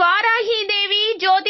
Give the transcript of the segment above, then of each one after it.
இவ்வாறாகி இதை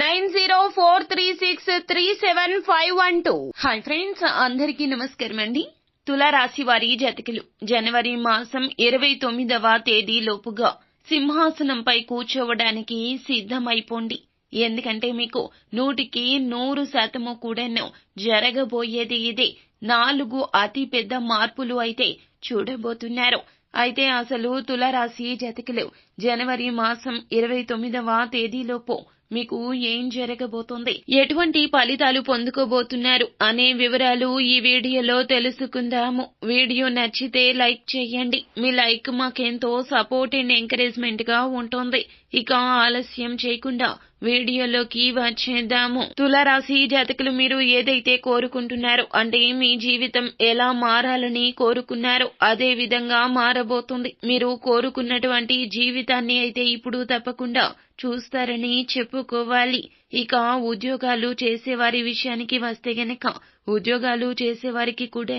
nine zero four three six three seven five one two. Hi friends అందరికీ నమస్కారం అండి. తులారాశి వారి జతకులు జనవరి మాసం ఇరవై తొమ్మిదవ తేదీలోపుగా సింహాసనంపై కూర్చోవడానికి సిద్ధమైపోండి. ఎందుకంటే మీకు నూటికి నూరు శాతము కూడాను జరగబోయేది ఇదే. నాలుగు అతి పెద్ద మార్పులు అయితే చూడబోతున్నారు. అయితే అసలు తులరాశి జతకులు జనవరి మాసం ఇరవై తొమ్మిదవ తేదీలోపు మీకు ఏం జరగబోతోంది? ఎటువంటి ఫలితాలు పొందుకోబోతున్నారు? అనే వివరాలు ఈ వీడియోలో తెలుసుకుందాము. వీడియో నచ్చితే లైక్ చేయండి. మీ లైక్ మాకెంతో సపోర్ట్ అండ్ ఎంకరేజ్మెంట్గా ఉంటుంది. ఇక ఆలస్యం చేయకుండా వీడియోలోకి వచ్చేద్దాము. తులారాశి జాతకులు మీరు ఏదైతే కోరుకుంటున్నారో అంటే మీ జీవితం ఎలా మారాలని కోరుకున్నారో అదే విధంగా మారబోతుంది. మీరు కోరుకున్నటువంటి జీవితాన్ని అయితే ఇప్పుడు తప్పకుండా చూస్తారని చెప్పుకోవాలి. ఇక ఉద్యోగాలు చేసేవారి విషయానికి వస్తే గనక ఉద్యోగాలు చేసేవారికి కూడా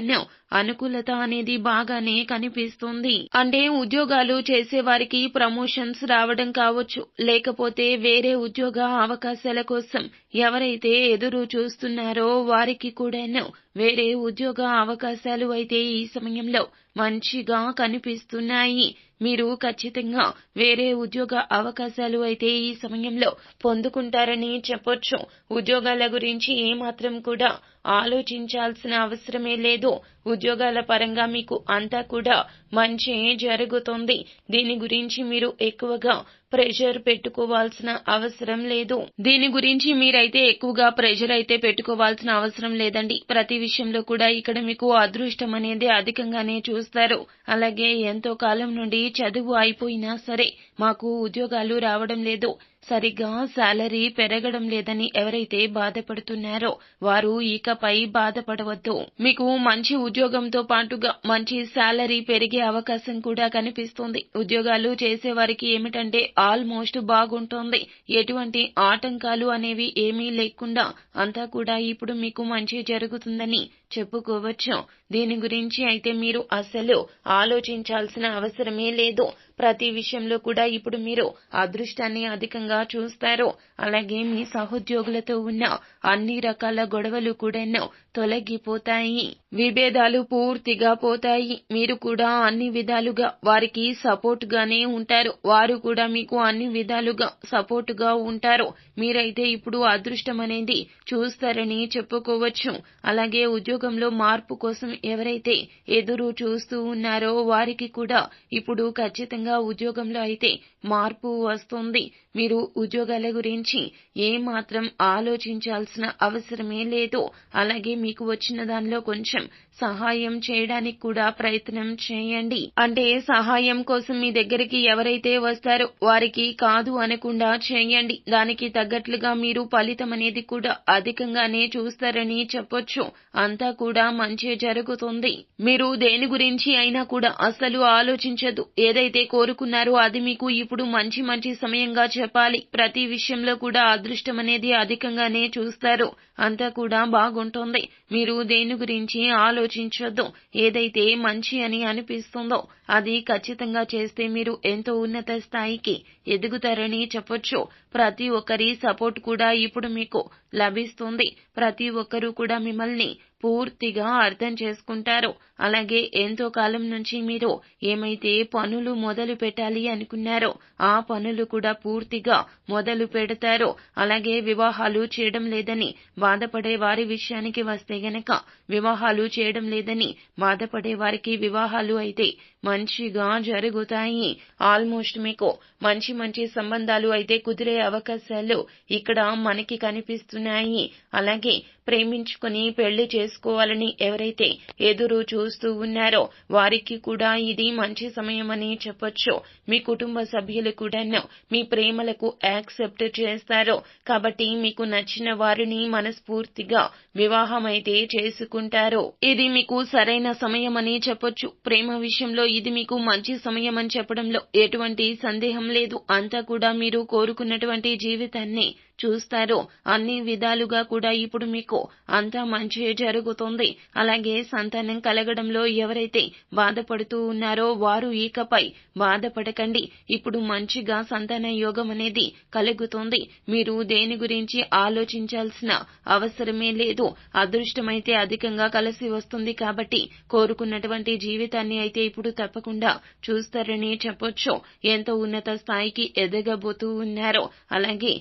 అనుకూలత అనేది బాగానే కనిపిస్తుంది. అంటే ఉద్యోగాలు చేసేవారికి ప్రమోషన్స్ రావడం కావచ్చు లేకపోతే వేరే ఉద్యోగ అవకాశాల కోసం ఎవరైతే ఎదురు చూస్తున్నారో వారికి కూడాను వేరే ఉద్యోగ అవకాశాలు అయితే ఈ సమయంలో మంచిగా కనిపిస్తున్నాయి. మీరు ఖచ్చితంగా వేరే ఉద్యోగ అవకాశాలు అయితే ఈ సమయంలో పొందుకుంటారని చెప్పొచ్చు. ఉద్యోగాల గురించి ఏమాత్రం కూడా ఆలోచించాల్సిన అవసరమే లేదు. ఉద్యోగాల పరంగా మీకు అంతా కూడా మంచి జరుగుతుంది. దీని గురించి మీరు ఎక్కువగా ప్రెషర్ పెట్టుకోవాల్సిన అవసరం లేదు. దీని గురించి మీరైతే ఎక్కువగా ప్రెషర్ అయితే పెట్టుకోవాల్సిన అవసరం లేదండి. ప్రతి విషయంలో కూడా ఇక్కడ మీకు అదృష్టం అనేది అధికంగానే చూస్తారు. అలాగే ఎంతో కాలం నుండి చదువు అయిపోయినా సరే మాకు ఉద్యోగాలు రావడం లేదు. సరిగ్గా శాలరీ పెరగడం లేదని ఎవరైతే బాధపడుతున్నారో వారు ఇకపై బాధపడవద్దు. మీకు మంచి ఉద్యోగంతో పాటుగా మంచి శాలరీ పెరిగే అవకాశం కూడా కనిపిస్తుంది. ఉద్యోగాలు చేసేవారికి ఏమిటంటే ఆల్మోస్ట్ బాగుంటుంది. ఎటువంటి ఆటంకాలు అనేవి ఏమీ లేకుండా అంతా కూడా ఇప్పుడు మీకు మంచి జరుగుతుందని చెప్పుకోవచ్చు. దీని గురించి అయితే మీరు అసలు ఆలోచించాల్సిన అవసరమే లేదు. ప్రతి విషయంలో కూడా ఇప్పుడు మీరు అదృష్టాన్ని అధికంగా చూస్తారు. అలాగే మీ సహోద్యోగులతో ఉన్న అన్ని రకాల గొడవలు కూడాను తొలగిపోతాయి. విభేదాలు పూర్తిగా పోతాయి. మీరు కూడా అన్ని విధాలుగా వారికి సపోర్ట్ గానే ఉంటారు. వారు కూడా మీకు అన్ని విధాలుగా సపోర్ట్గా ఉంటారు. మీరైతే ఇప్పుడు అదృష్టం అనేది చూస్తారని చెప్పుకోవచ్చు. అలాగే ఉద్యోగంలో మార్పు కోసం ఎవరైతే ఎదురు చూస్తూ ఉన్నారో వారికి కూడా ఇప్పుడు ఖచ్చితంగా ఉద్యోగంలో అయితే మార్పు వస్తుంది. మీరు ఉద్యోగాల గురించి ఏమాత్రం ఆలోచించాల్సిన అవసరమే లేదు. అలాగే మీకు వచ్చిన దానిలో కొంచెం సహాయం చేయడానికి కూడా ప్రయత్నం చేయండి. అంటే సహాయం కోసం మీ దగ్గరికి ఎవరైతే వస్తారో వారికి కాదు అనకుండా చేయండి. దానికి తగ్గట్లుగా మీరు ఫలితం అనేది కూడా అధికంగానే చూస్తారని చెప్పొచ్చు. అంతా కూడా మంచి జరుగుతుంది. మీరు దేని గురించి అయినా కూడా అస్సలు ఆలోచించదు. ఏదైతే కోరుకున్నారో అది మీకు ఇప్పుడు మంచి మంచి సమయంగా చెప్పాలి. ప్రతి విషయంలో కూడా అదృష్టం అనేది అధికంగానే చూస్తారు. అంతా కూడా బాగుంటుంది. మీరు దేని గురించి ఆలోచించొద్దు. ఏదైతే మంచి అని అనిపిస్తుందో అది ఖచ్చితంగా చేస్తే మీరు ఎంతో ఉన్నత స్థాయికి ఎదుగుతారని చెప్పొచ్చు. ప్రతి ఒక్కరి సపోర్ట్ కూడా ఇప్పుడు మీకు లభిస్తుంది. ప్రతి ఒక్కరూ కూడా మిమ్మల్ని పూర్తిగా అర్థం చేసుకుంటారు. అలాగే ఎంతో కాలం నుంచి మీరు ఏమైతే పనులు మొదలు పెట్టాలి అనుకున్నారో ఆ పనులు కూడా పూర్తిగా మొదలు పెడతారు. అలాగే వివాహాలు చేయడం లేదని బాధపడే వారి విషయానికి వస్తే గనక వివాహాలు చేయడం లేదని బాధపడే వారికి వివాహాలు అయితే మంచిగా జరుగుతాయి. ఆల్మోస్ట్ మీకు మంచి మంచి సంబంధాలు అయితే కుదిరే అవకాశాలు ఇక్కడ మనకి కనిపిస్తున్నాయి. అలాగే ప్రేమించుకుని పెళ్ళి చేసుకోవాలని ఎవరైతే ఎదురు చూస్తూ ఉన్నారో వారికి కూడా ఇది మంచి సమయమని చెప్పొచ్చు. మీ కుటుంబ సభ్యులు కూడాను మీ ప్రేమలకు యాక్సెప్ట్ చేస్తారు. కాబట్టి మీకు నచ్చిన వారిని మనస్ఫూర్తిగా వివాహం అయితే చేసుకుంటారు. ఇది మీకు సరైన సమయమని చెప్పొచ్చు. ప్రేమ విషయంలో ఇది మీకు మంచి సమయం అని చెప్పడంలో ఎటువంటి సందేహం లేదు. అంతా కూడా మీరు కోరుకున్నటువంటి జీవితాన్ని చూస్తారు. అన్ని విధాలుగా కూడా ఇప్పుడు మీకు అంతా మంచి జరుగుతుంది. అలాగే సంతానం కలగడంలో ఎవరైతే బాధపడుతూ ఉన్నారో వారు ఇకపై బాధపడకండి. ఇప్పుడు మంచిగా సంతాన యోగం అనేది కలుగుతుంది. మీరు దేని గురించి ఆలోచించాల్సిన అవసరమే లేదు. అదృష్టమైతే అధికంగా కలిసి వస్తుంది కాబట్టి కోరుకున్నటువంటి జీవితాన్ని అయితే ఇప్పుడు తప్పకుండా చూస్తారని చెప్పొచ్చు. ఎంతో ఉన్నత స్థాయికి ఎదగబోతూ ఉన్నారో. అలాగే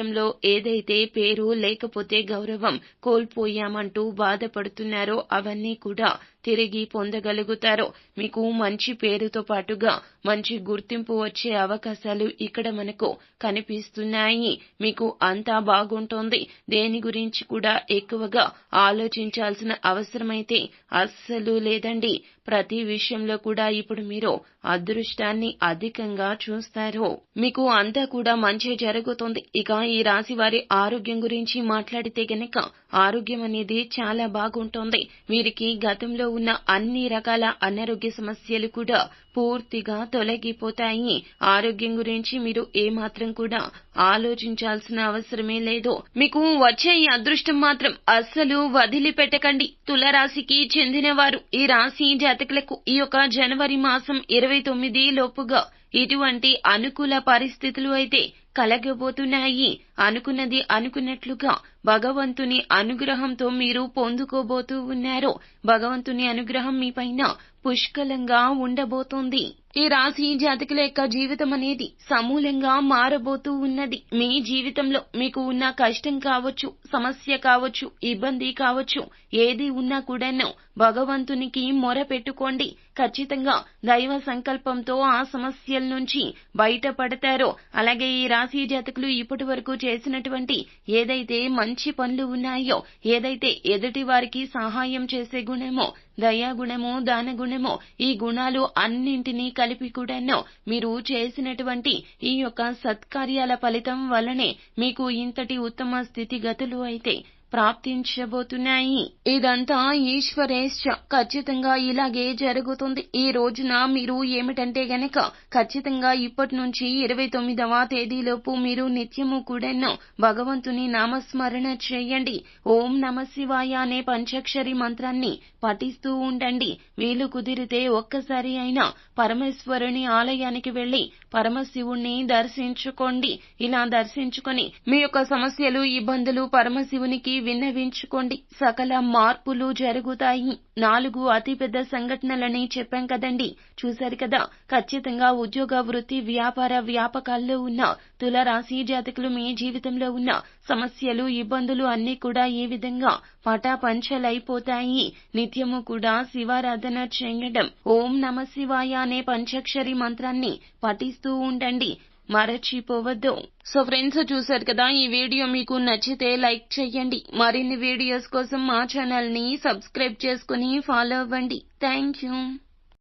సమాజంలో ఏదైతే పేరు లేకపోతే గౌరవం కోల్పోయామంటూ బాధపడుతున్నారో అవన్నీ కూడా తిరిగి పొందగలుగుతారు. మీకు మంచి పేరుతో పాటుగా మంచి గుర్తింపు వచ్చే అవకాశాలు ఇక్కడ మనకు కనిపిస్తున్నాయి. మీకు అంతా బాగుంటోంది. దేని గురించి కూడా ఎక్కువగా ఆలోచించాల్సిన అవసరమైతే అస్సలు లేదండి. ప్రతి విషయంలో కూడా ఇప్పుడు మీరు అదృష్టాన్ని అధికంగా చూస్తారు. మీకు అంతా కూడా మంచి జరుగుతుంది. ఇక ఈ రాశి వారి ఆరోగ్యం గురించి మాట్లాడితే గనక ఆరోగ్యం అనేది చాలా బాగుంటుంది. వీరికి గతంలో ఉన్న అన్ని రకాల అనారోగ్య సమస్యలు కూడా పూర్తిగా తొలగిపోతాయి. ఆరోగ్యం గురించి మీరు ఏమాత్రం కూడా ఆలోచించాల్సిన అవసరమే లేదు. మీకు వచ్చే ఈ అదృష్టం మాత్రం అస్సలు వదిలిపెట్టకండి. తులరాశికి చెందిన వారు ఈ రాశి జాతకులకు ఈ యొక్క జనవరి మాసం ఇరవై తొమ్మిది లోపుగా ఇటువంటి అనుకూల పరిస్థితులు అయితే కలగబోతున్నాయి. అనుకున్నది అనుకున్నట్లుగా భగవంతుని అనుగ్రహంతో మీరు పొందుకోబోతూ ఉన్నారు. భగవంతుని అనుగ్రహం మీ పైన పుష్కలంగా ఉండబోతోంది. ఈ రాశి జాతకుల యొక్క జీవితం అనేది సమూలంగా మారబోతూ ఉన్నది. మీ జీవితంలో మీకు ఉన్న కష్టం కావచ్చు సమస్య కావచ్చు ఇబ్బంది కావచ్చు ఏది ఉన్నా కూడాను భగవంతునికి మొర పెట్టుకోండి ఖచ్చితంగా దైవ సంకల్పంతో ఆ సమస్యల నుంచి బయటపడతారో. అలాగే ఈ రాశి జాతకులు ఇప్పటి వరకు చేసినటువంటి ఏదైతే మంచి పనులు ఉన్నాయో ఏదైతే ఎదుటి వారికి సహాయం చేసే గుణమో దయాగుణము దానగుణము ఈ గుణాలు అన్నింటినీ కలిపి కూడాను మీరు చేసినటువంటి ఈ యొక్క సత్కార్యాల ఫలితం వల్లనే మీకు ఇంతటి ఉత్తమ స్థితిగతులు అయితే ప్రాప్తించబోతున్నాయి. ఇదంతా ఈశ్వరేశ్చ. ఖచ్చితంగా ఇలాగే జరుగుతుంది. ఈ రోజున మీరు ఏమిటంటే గనక ఖచ్చితంగా ఇప్పటి నుంచి ఇరవై తొమ్మిదవ తేదీలోపు మీరు నిత్యము కూడాను భగవంతుని నామస్మరణ చేయండి. ఓం నమ శివాయ అనే పంచాక్షరి మంత్రాన్ని పఠిస్తూ ఉండండి. వీలు కుదిరితే ఒక్కసారి అయినా పరమేశ్వరుని ఆలయానికి వెళ్ళి పరమశివుణ్ణి దర్శించుకోండి. ఇలా దర్శించుకొని మీ యొక్క సమస్యలు ఇబ్బందులు పరమశివునికి విన్నవించుకోండి. సకల మార్పులు జరుగుతాయి. నాలుగు అతిపెద్ద సంఘటనలని చెప్పాం కదండి. చూశారు కదా ఖచ్చితంగా ఉద్యోగ వృత్తి వ్యాపార వ్యాపకాల్లో ఉన్న తులరాశి జాతకులు మీ జీవితంలో ఉన్న సమస్యలు ఇబ్బందులు అన్ని కూడా ఈ విధంగా పటాపంచలైపోతాయి. నిత్యము కూడా శివారాధన చేయడం. ఓం నమ శివాయ అనే పంచాక్షరి మంత్రాన్ని పఠిస్తూ ఉండండి. మరచిపోవద్దు. సో ఫ్రెండ్స్ చూసారు కదా ఈ వీడియో మీకు నచ్చితే లైక్ చేయండి. మరిన్ని వీడియోస్ కోసం మా ఛానల్ని సబ్స్క్రైబ్ చేసుకుని ఫాలో అవ్వండి. Thank you